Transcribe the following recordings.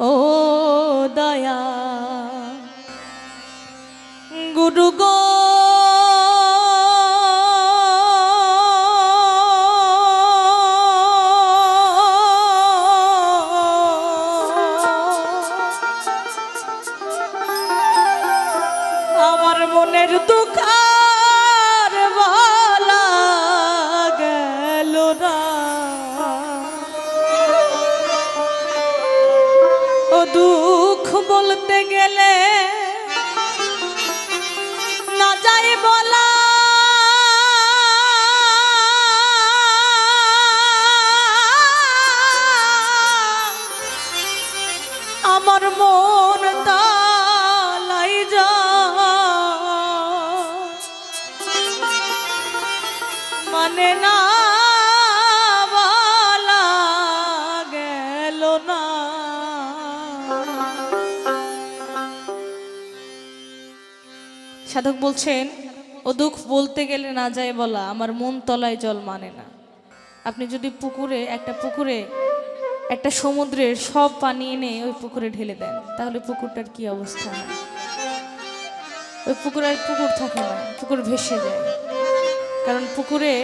ও দয়া গুরু গো। আমার মনের দুঃখার সাধক বলছেন, ও দুঃখ বলতে গেলে না যায় বলা, আমার মন তলায় জল মানে না। আপনি যদি পুকুরে, একটা পুকুরে, একটা সমুদ্রের সব পানি এনে ওই পুকুরে ঢেলে দেন, তাহলে পুকুরটার কি অবস্থা? ওই পুকুর আর পুকুর থাকে না, পুকুর ভেসে যায়। কারণ পুকুরে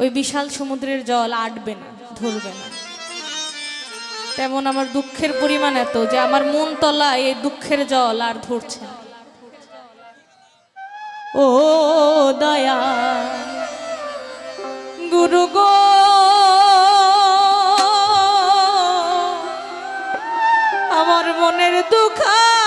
ওই বিশাল সমুদ্রের জল আটবে না, ধরবে না। তেমন আমার দুঃখের পরিমাণ এত যে আমার মন তলা এই দুঃখের জল আর ধরছে না। ও দয়া গুরু গো। আমার মনের দুঃখার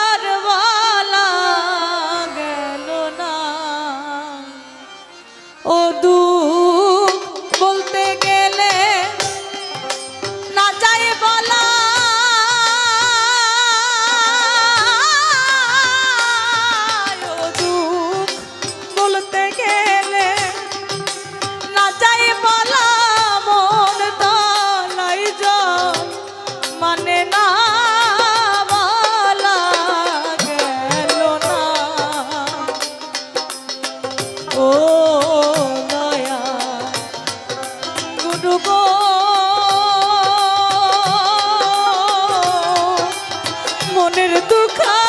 মনের দুঃখার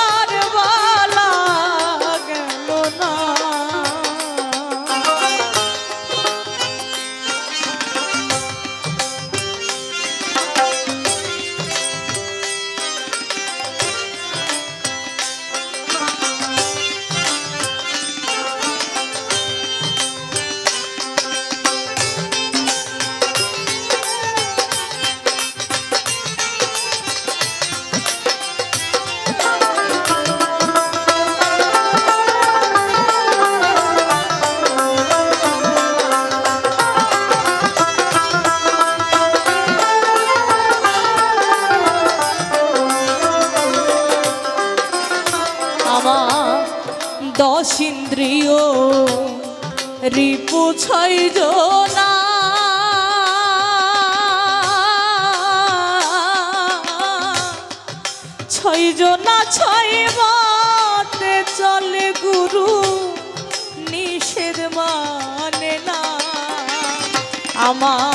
দশ ইন্দ্রিয়, রিপু ছয় জনা। ছয় জনা, ছয় চলে গুরু, নিষেধ মানে না। আমার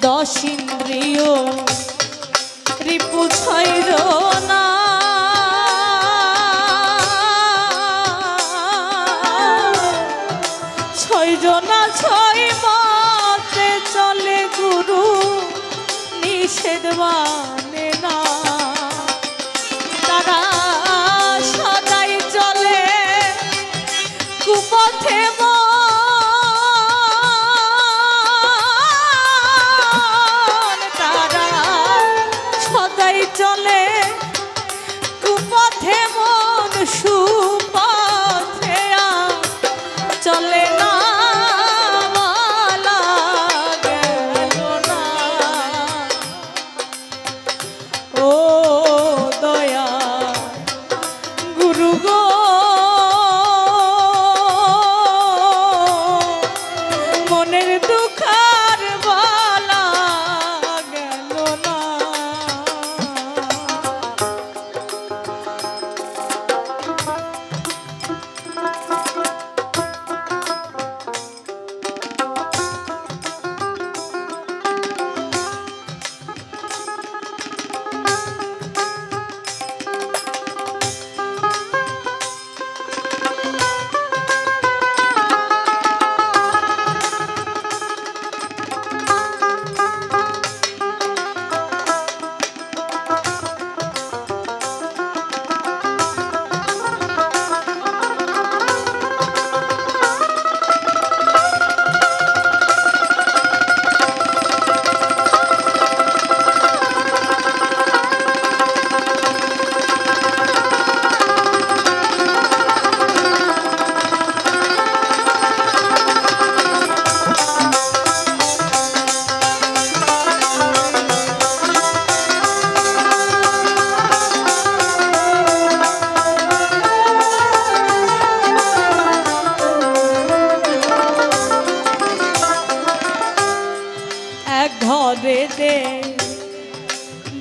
দশ ইন্দ্রিয়, রিপু ছয় জনা। মানে না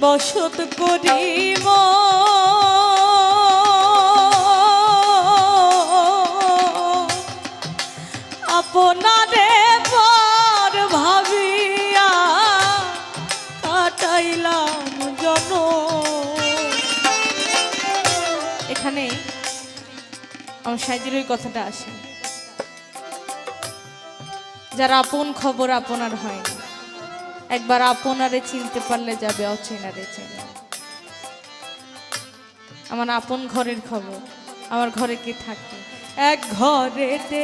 বসত করিব। আপনারে পর ভাবিয়া কাটাইলাম জন। এখানে আমার সাইজের ওই কথাটা আসে। যারা আপন খবর আপনার হয় না। একবার আপনারে চিনতে পারলে যাবে, অচেনারে চেনা। আমার আপন ঘরের খবর, আমার ঘরে কি থাকে? এক ঘরেতে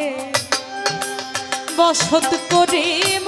বসত করিম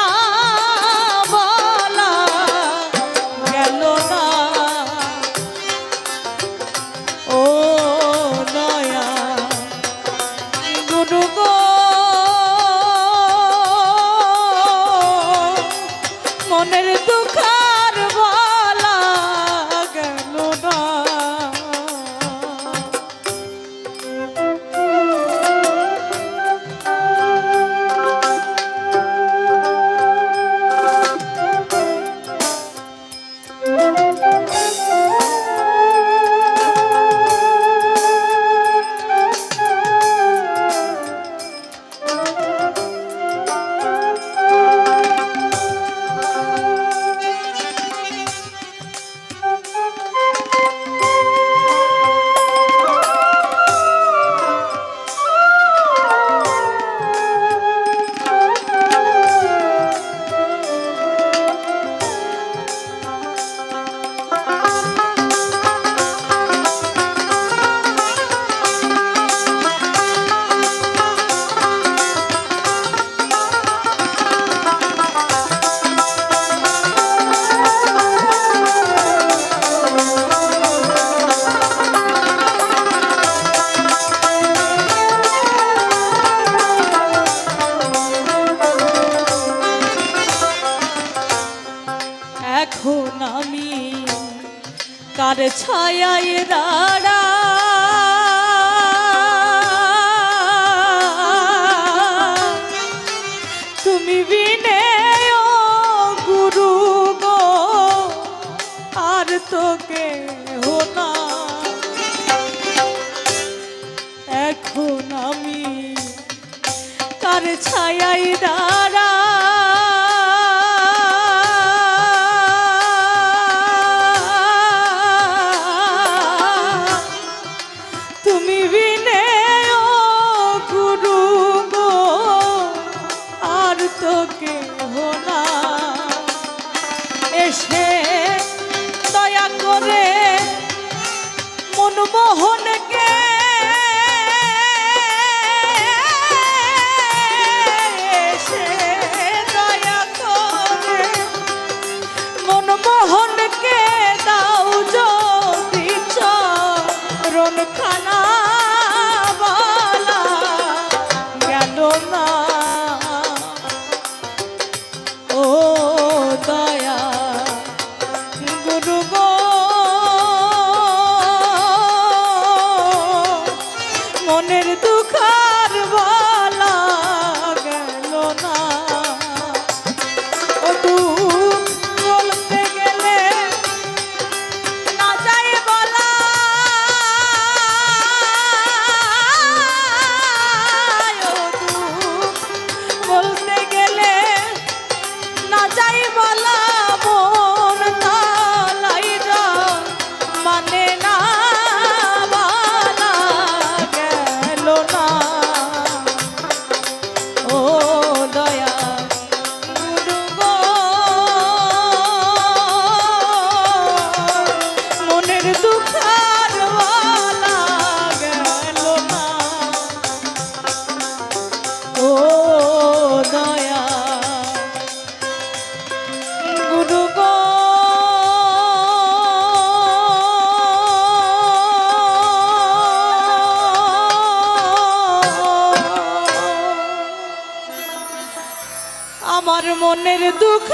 ছায়ায় দাঁড়া। তুমি বিনে গুরু গো আর তোকে না। এখন আমি কার ছায়াই দাঁড়া। এসে দয়া করে মনমোহনকে মনের দুঃখার বলা গেল না। ও বলতে গেলে না যাই বলা। বলতে গেলে না যাই বলা। মনের দুঃখ।